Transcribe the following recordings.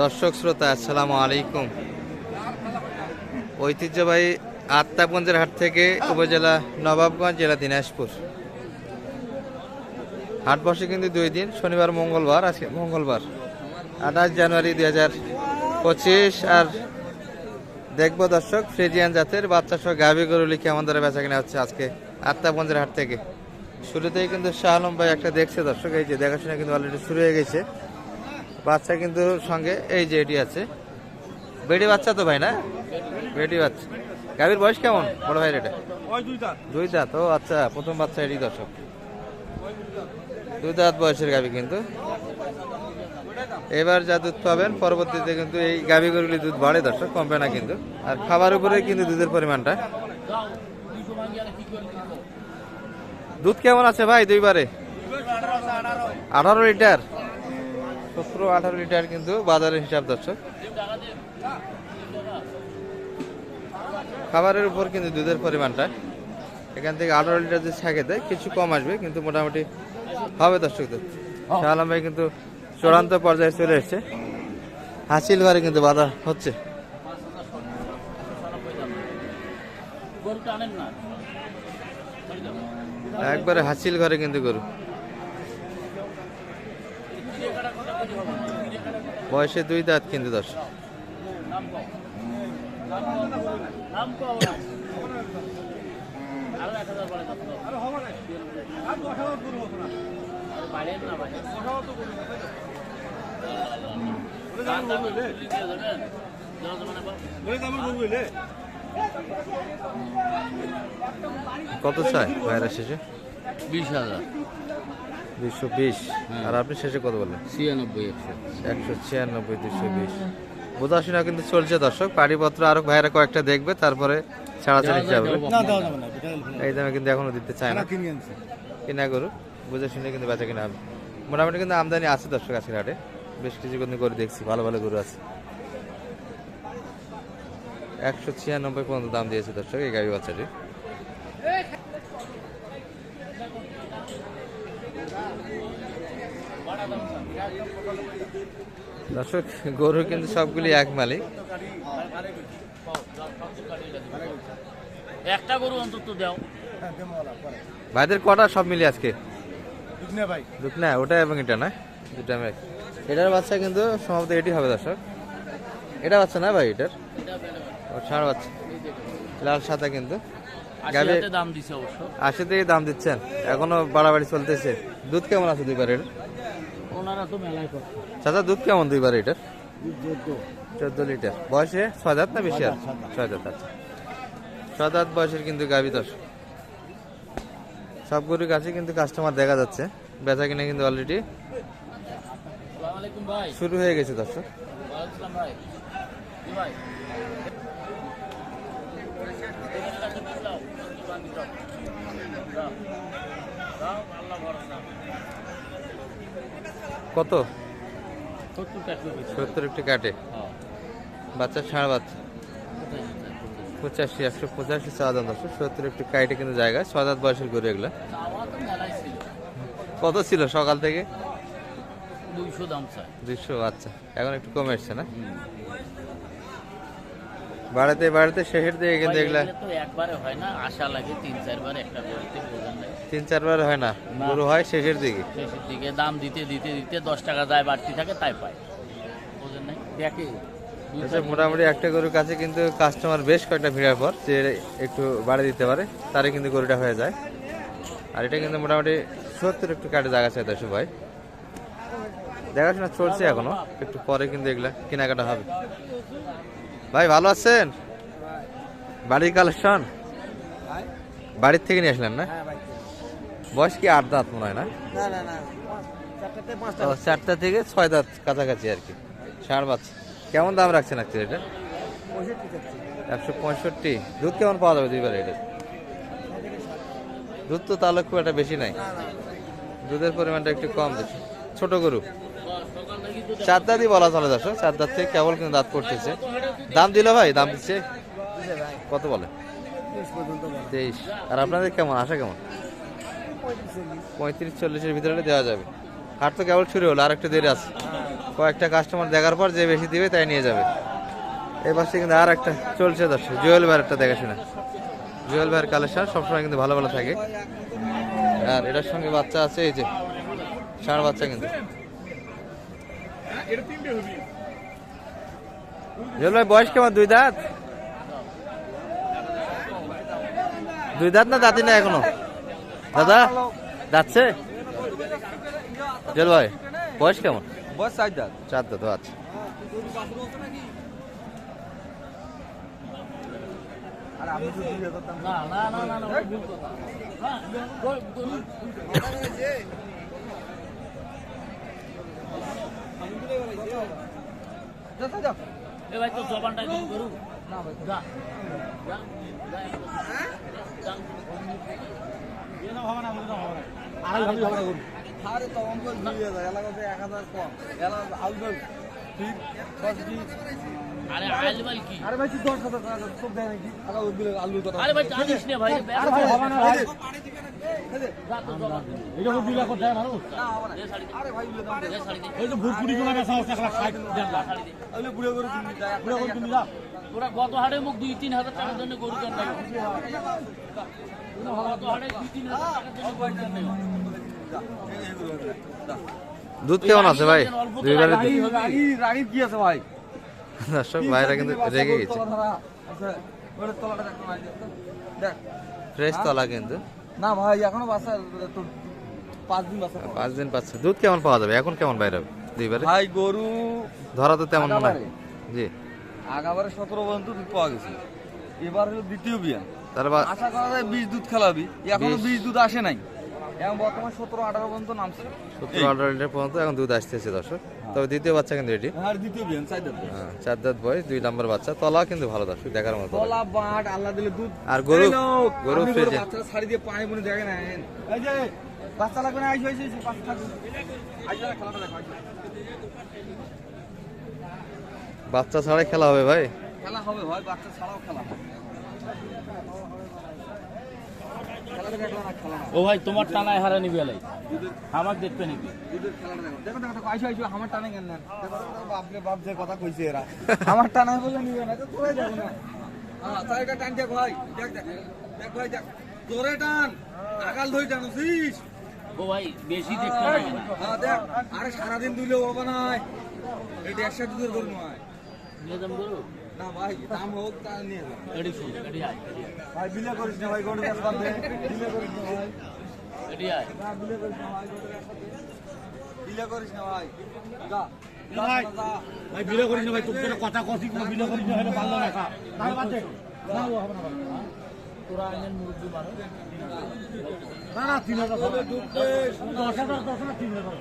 দর্শক শ্রোতা, আসসালামু আলাইকুম। ঐতিহ্যবাহী আত্মাগঞ্জের হাট থেকে উপজেলা নবাবগঞ্জ, জেলা দিনাজপুর। হাট বসে কিন্তু দুই দিন, শনিবার, মঙ্গলবার, আজকে মঙ্গলবার, আঠাশ জানুয়ারি দুই হাজার পঁচিশ। আর দেখব দর্শক, ফ্রিজিয়ান জাতের বাচ্চা সহ গাভী গরু লিখে আমাদের বেচা কিনা হচ্ছে আজকে আত্মাগঞ্জের হাট থেকে। শুরুতেই কিন্তু শাহ আলম ভাই একটা দেখছে দর্শক, এই যে দেখাশোনা কিন্তু অলরেডি শুরু হয়ে গেছে। বাচ্চা কিন্তু সঙ্গে এই যে এটি আছে। বেডি বাচ্চা তো ভাই না? বেডি বাচ্চা। গাভীর বয়স কেমন? বড় ভাই এটা? দুই দাঁত। ও আচ্ছা প্রথম বাচ্চা এটি দর্শক। দুই দাঁত বয়সের গাভী কিন্তু। এবার যা দুধ পাবেন পরবর্তীতে কিন্তু এই গাভী গরুগুলি দুধ বাড়ে দর্শক কমবে না কিন্তু। আর খাবার উপরে কিন্তু দুধের পরিমাণটা। দুধ কেমন আছে ভাই দুইবারে? আঠারো লিটার। সতেরো আঠারো লিটার কিন্তু বাজারের হিসাব দর্শক। খাবারের উপর কিন্তু দুধের পরিমাণটা। এখান থেকে আঠারো লিটার যদি থাকে দেয় কিছু কম আসবে কিন্তু মোটামুটি হবে দর্শক দুধ শাহ ভাই কিন্তু চূড়ান্ত পর্যায়ে চলে এসেছে। হাসিল ঘরে কিন্তু বাধা হচ্ছে। একবারে হাসিল ঘরে কিন্তু গরু। বয়সে দুই দাঁত কিন্তু দশ কত চাই ভাইরা শেষে? বিশ হাজার। দুইশো বিশ। আর আপনি শেষে কত বললেন? ছিয়ানব্বই একশো। একশো ছিয়ানব্বই দুশো বিশ। বোঝাশোনা কিন্তু চলছে দর্শক। পাড়িপত্র আরও ভাইরা কয়েকটা দেখবে তারপরে ছাড়াছাড়ি হিসাবে এই দামে কিন্তু এখনও দিতে চায় না। কিনা গরু বুঝে শুনে কিন্তু বেচা কিনা হবে। মোটামুটি কিন্তু আমদানি আছে দর্শক আজকের হাটে। বেশ কিছু কিন্তু গরু দেখছি ভালো ভালো গরু আছে। একশো ছিয়ানব্বই পর্যন্ত দাম দিয়েছে দর্শক এই গাড়ি বাচ্চাটি। দর্শক গরু কিন্তু সবগুলি এক মালিক। একটা গরু অন্তত দাও। ভাইদের কটা সব মিলে আজকে? ভাই। না ওটা এবং এটা না? দুটা মিলে এটার বাচ্চা কিন্তু সম্ভবত এটি হবে দর্শক। এটা বাচ্চা না ভাই এটার? ও ষাঁড় বাচ্চা। লাল সাদা কিন্তু। আশি থেকে দাম দিচ্ছেন। এখনও বাড়াবাড়ি চলতেছে। দুধ কেমন আছে দুইবার এটার ওনারা তো মেলায় করছে চাচা দুধ কেমন দুইবার এটার চোদ্দ। লিটার। বয়সে ছয় দাঁত না বেশি আর? ছয় দাঁত আচ্ছা। ছয় দাঁত বয়সের কিন্তু গাভি দশ। সব গরুর কাছে কিন্তু কাস্টমার দেখা যাচ্ছে। বেচা কিনা কিন্তু অলরেডি আসসালামু আলাইকুম ভাই। শুরু হয়ে গেছে দর্শক। কত? সত্তর একটি কাটে হ্যাঁ। বাচ্চা ষাঁড় বাচ্চা? পঁচাশি একশো পঁচাশি চাওয়া দাম সত্তর একটি কাইটে কিন্তু জায়গা। ছয় দাঁত বয়সের গরু এগুলা। কত ছিল সকাল থেকে? দুইশো দাম চাই আচ্ছা। এখন একটু কমে এসছে না? বাড়াতে বাড়াতে শেষের দিকে কিন্তু এগুলা একবারে হয় না। আশা লাগে তিন চারবার একটা করতে তিন চারবার হয় না। গরু হয় শেষের দিকে। শেষের দিকে দাম দিতে দিতে দিতে দশ টাকা যায় বাড়তি থাকে তাই পায়। বোঝেন নাই? দেখে। দুই আচ্ছা, মোটামুটি একটা গরুর কাছে কিন্তু কাস্টমার বেশ কয়েকটা ভিড়ার পর যে একটু বাড়ি দিতে পারে তারে কিন্তু গরুটা হয়ে যায়। আর এটা কিন্তু মোটামুটি সত্তর একটু কাটে জায়গা চাই দশ ভাই। দেখাশোনা চলছে এখনও একটু পরে কিন্তু এগুলা কেনাকাটা হবে। ভাই ভালো আছেন? বাড়ির কালেকশন বাড়ির থেকে নিয়ে আসলেন না? বয়স কি আট দাঁত মনে হয় না? চারটা থেকে ছয় দাঁত কাছাকাছি আর কি। ষাঁড় বাচ্চা। কেমন দাম রাখছেন আজকে এটা একশো পঁয়ষট্টি। দুধ কেমন পাওয়া যাবে দুইবার এটা দুধ তো তাহলে খুব একটা বেশি নাই। দুধের পরিমাণটা একটু কম বেশি। ছোট গরু। চার দাঁতই বলা চলে দর্শক। চার দাঁত থেকে কেবল কিন্তু দাঁত করতেছে। দাম দিল ভাই দাম দিচ্ছে? কত বলে? তেইশ তেইশ। আর আপনাদের কেমন? আশা কেমন? পঁয়ত্রিশ, চল্লিশের ভিতরে দেওয়া যাবে। হাট তো কেবল শুরু হলো আর একটু দেরি আছে। কয়েকটা কাস্টমার দেখার পর যে বেশি দিবে তাই নিয়ে যাবে। এই পাশে কিন্তু আর একটা চলছে দর্শক, জুয়েল ভাইয়ের একটা দেখাশোনা। জুয়েল ভাইয়ের কালেকশন সবসময় কিন্তু ভালো ভালো থাকে। আর এটার সঙ্গে বাচ্চা আছে, এই যে ষাঁড় বাচ্চা কিন্তু। জুয়েল ভাই, বয়স কেমন? দুই দাঁত? দুই দাঁত না দাঁতি না এখনও? দাদা যাচ্ছে জুয়েল ভাই বয়স কেমন বয়স সাইড দাঁত চার দাঁত আচ্ছা না হ্যাঁ, গত হাটে মুখ দুই তিন হাজার টাকার জন্য গরু কেন দুধ কেমন আছে ভাই? কি আছে ভাই দর্শক ভাইরা কিন্তু রেগে গেছে। ফ্রেশ তলা কিন্তু। না ভাই এখনও বাসা পাঁচ দিন বাসা পাঁচ দিন পাচ্ছে। দুধ কেমন পাওয়া যাবে? এখন কেমন বাইরে দুইবারে? ভাই গরু ধরা তো তেমন মনে হয় আগাবারে? জি। আগাবারে সতেরো পর্যন্ত দুধ পাওয়া গেছে। এবার হলো দ্বিতীয় বিয়ান তার বা- আশা করা যায় বীজ দুধ খেলাবি। এখনও। বীজ দুধ আসে নাই। এখন বর্তমান সতেরো আঠারো পর্যন্ত নামছে। সত্তর আঠারো লিটার পর্যন্ত এখন দুধ আসতেছে দর্শক। তবে দ্বিতীয় বাচ্চা কিন্তু এটি। আর দ্বিতীয় বিয়ান সাইড হ্যাঁ, চার দাঁত বয়স দুই নম্বর বাচ্চা। তলা কিন্তু ভালো দর্শক দেখার মতো। তলা বাট আল্লাহ দিলে দুধ। আর গরু- গরু ফ্রেজে। বাচ্চারা দিয়ে পানি দেখে না এই যে বাচ্চা লাগবে না আইসো আইসো আইসো, বাচ্চা থাকবে আইসো না, খেলাটা দেখো বাচ্চা ছাড়াই খেলা হবে ভাই? খেলা হবে ভাই বাচ্চা ছাড়াও খেলা হবে খেলাটা দেখল না খেলা না ও ভাই তোমার টানায় হারা নিবি এলাই। আমার দেখতে নিবি দুধের খেলাটা দেখো দেখো দেখো দেখো আইসো আইসো আমার টানে কেন নেন দেখো দেখো, দেখো, বাপরে বাপ যে কথা কইছে এরা আমার টানে বলে নিবে না তো তোরাই যাব না। তাই এটা টান দেখ ভাই দেখ দেখ দেখ ভাই দেখ। তোরে টান ধরে ও ভাই বেশি দেখতে হবে না। হ্যাঁ দেখ আরে সারাদিন দুইলেও হবে না। এটা নয়। নিয়ে যাম গরু? না ভাই দাম হোক তা নিয়ে যা এডি শুন এডি আয় এডি আয়, ভাই বিলে করিস না ভাই চাষ করতে বিলে করিস না ভাই। এডি আয়। না বিলে করিস না ভাই গরু চাষ বিলে করিস না ভাই। যা ভাই। ভাই বিলে করিস না ভাই তোর কথা কষি কোনো বিলে করিস না হলে ভালো না খা তাহলে বাদ না হবে না ভাই। তোরা আইনের মুরব্বী মানুষ। না না তিন হাজার দশ হাজার। দশ হাজার তিন হাজার।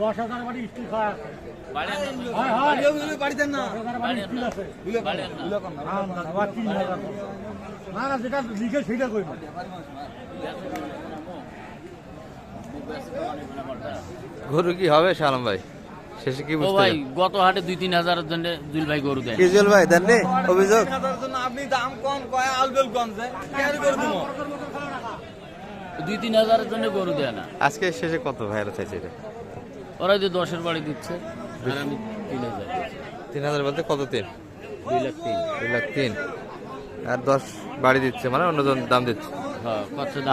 দশ হাজার বাড়ি স্টিল বাড়ি না। হয় হয়। দেন না। না, না। না না না। না না যেটা লিখে সেটা করব গরু কি হবে শালম ভাই? শেষে কি ও বুঝতে ভাই গত হাটে দুই তিন হাজারের জন্য দুই ভাই গরু দেয়। কিজল ভাই দেননি অভিযোগ। জন্য আপনি দাম কম কয় আলবেল কম যে কেন করে দিব। দুই তিন হাজারের জন্য গরু দেয় না। আজকে শেষে কত ভাইরা চাইছে এটা? ওরা যে দশের বাড়ি দিচ্ছে আর আমি তিন হাজার তিন হাজার বলতে কত তিন? দুই লাখ তিন। দুই লাখ তিন। আর দশ বাড়ি দিচ্ছে মানে অন্যজন দাম দিচ্ছে। হ্যাঁ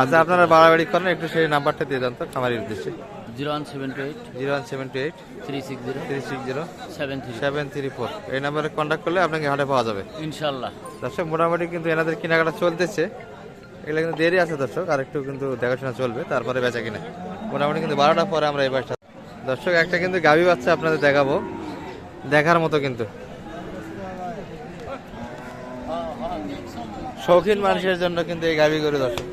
আচ্ছা আপনারা বাড়াবাড়ি করেন একটু সেই নাম্বারটা দিয়ে দেন তো খামারির উদ্দেশ্যে। Zero one seven two eight. Zero one seven two eight. Three six zero. Three six zero. Seven three seven three four. এই নাম্বারে কন্ট্যাক্ট করলে আপনাকে হাটে পাওয়া যাবে। ইনশাল্লাহ দর্শক মোটামুটি কিন্তু এনাদের কেনাকাটা চলতেছে। এগুলো কিন্তু দেরি আছে দর্শক আর একটু কিন্তু দেখাশোনা চলবে তারপরে বেচা কিনা। মোটামুটি কিন্তু বারোটার পরে আমরা এই বাসটা দর্শক একটা কিন্তু গাভী বাচ্চা আপনাদের দেখাবো। দেখার মতো কিন্তু। শৌখিন মানুষের জন্য কিন্তু এই গাভী গরু দর্শক।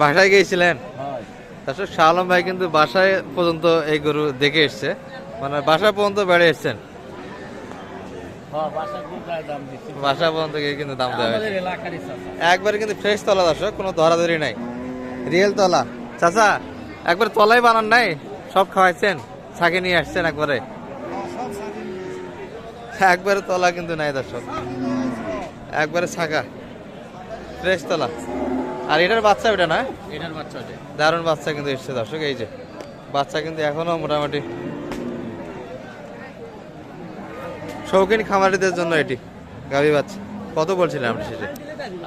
বাসায় গিয়েছিলেন? দর্শক শাহ আলম ভাই কিন্তু বাসায় পর্যন্ত এই গরু দেখে এসছে। মানে বাসা পর্যন্ত বেড়ে এসছেন। হ্যাঁ বাসা পর্যন্ত গিয়ে কিন্তু দাম দেওয়া একবারে কিন্তু ফ্রেশ তলা দর্শক কোনো ধরাধরি নাই। রিয়েল তলা। চাচা একবার তলাই বানান নাই? সব খাওয়াইছেন? ছাকে নিয়ে আসছেন একবারে? একবারে তলা কিন্তু নাই দর্শক। একবারে ছাকা ফ্রেশ তলা। আর এটার বাচ্চা ওটা না? এটার বাচ্চা দারুণ বাচ্চা কিন্তু এসছে দর্শক এই যে। বাচ্চা কিন্তু এখনও মোটামুটি শৌখিন খামারিদের জন্য এটি গাভী বাচ্চা। কত বলছিলেন আপনি সেটা?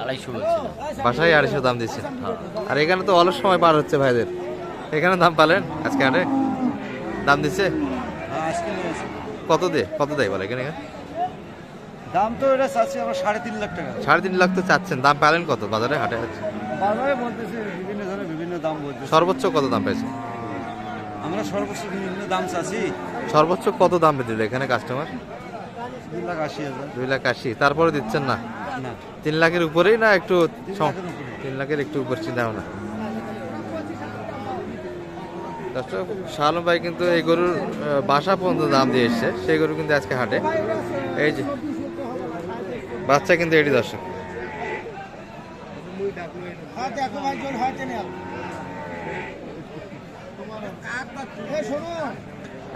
আড়াইশো বলছিল বাসায় আড়াইশো দাম দিচ্ছে। আর এখানে তো অলস সময় পার হচ্ছে ভাইদের। এখানে দাম পালেন? আজকে হাটে দাম দিচ্ছে? কত দে কত দেয় বলে এখানে? দাম তো এটা চাচ্ছি আমরা সাড়ে তিন লাখ টাকা। সাড়ে তিন লাখ তো চাচ্ছেন। দাম পেলেন কত বাজারে হাটে? আছে বাজারে বলতেছে বিভিন্ন ধরনের বিভিন্ন দাম বলতেছে। সর্বোচ্চ কত দাম পেয়েছে? আমরা সর্বোচ্চ বিভিন্ন দাম চাচ্ছি। সর্বোচ্চ কত দাম দিল এখানে কাস্টমার তিন লাখ আশি হাজার দুই লাখ আশি তারপরে দিচ্ছেন না? তিন লাখের উপরেই না একটু তিন লাখের একটু উপর চিন্তা ভাবনা দর্শক শালম ভাই কিন্তু এই গরুর বাসা পর্যন্ত দাম দিয়ে এসছে। সেই গরু কিন্তু আজকে হাটে। এই যে বাচ্চা কিন্তু এটি দর্শক।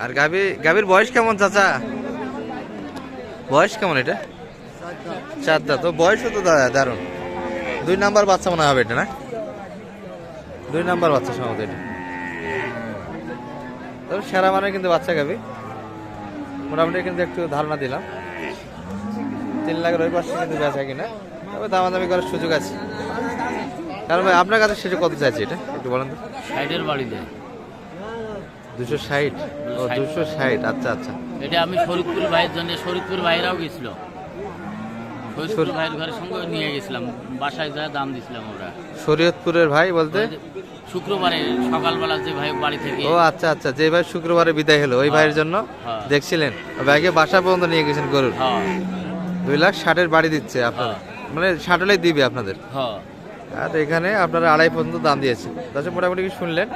আর গাভি গাভির বয়স কেমন চাচা? বয়স কেমন এটা? চার দাঁত তো বয়সও তো দারুণ। দুই নাম্বার বাচ্চা মনে হবে এটা না? দুই নাম্বার বাচ্চা সম্ভবত এটা। তবে সেরা মানে কিন্তু বাচ্চা গাবি। মোটামুটি কিন্তু একটু ধারণা দিলাম। তিন লাখের ওই পাশে কিন্তু বেচা কিনা। তবে দামাদামি করার সুযোগ আছে। কারণ ভাই আপনার কাছে সেটা কত চাইছে এটা? একটু বলেন তো। সাইডের বাড়িতে। দুশো ষাট? ও দুশো ষাট। আচ্ছা আচ্ছা। এটা আমি শরীফপুর ভাইয়ের জন্য শরীফপুর ভাইরাও গেছিল। শরীফপুর ভাইয়ের ঘরের সঙ্গে নিয়ে গেছিলাম বাসায় যা দাম দিছিলাম ওরা। শরীয়তপুরের ভাই বলতে? শুক্রবারে সকালবেলা যে ভাই বাড়ি থেকে ও আচ্ছা আচ্ছা যে ভাই শুক্রবারে বিদায় হলো ওই ভাইয়ের জন্য? হ্যাঁ। দেখছিলেন? ভাইকে বাসা পর্যন্ত নিয়ে গেছেন গরুর? হ্যাঁ। দুই লাখ ষাটের বাড়ি দিচ্ছে আপনার। মানে ষাট হলেই দিবে আপনাদের। হ্যাঁ। আর এখানে আপনারা আড়াই পর্যন্ত দাম দিয়েছে তাছাড়া মোটামুটি কি শুনলেন?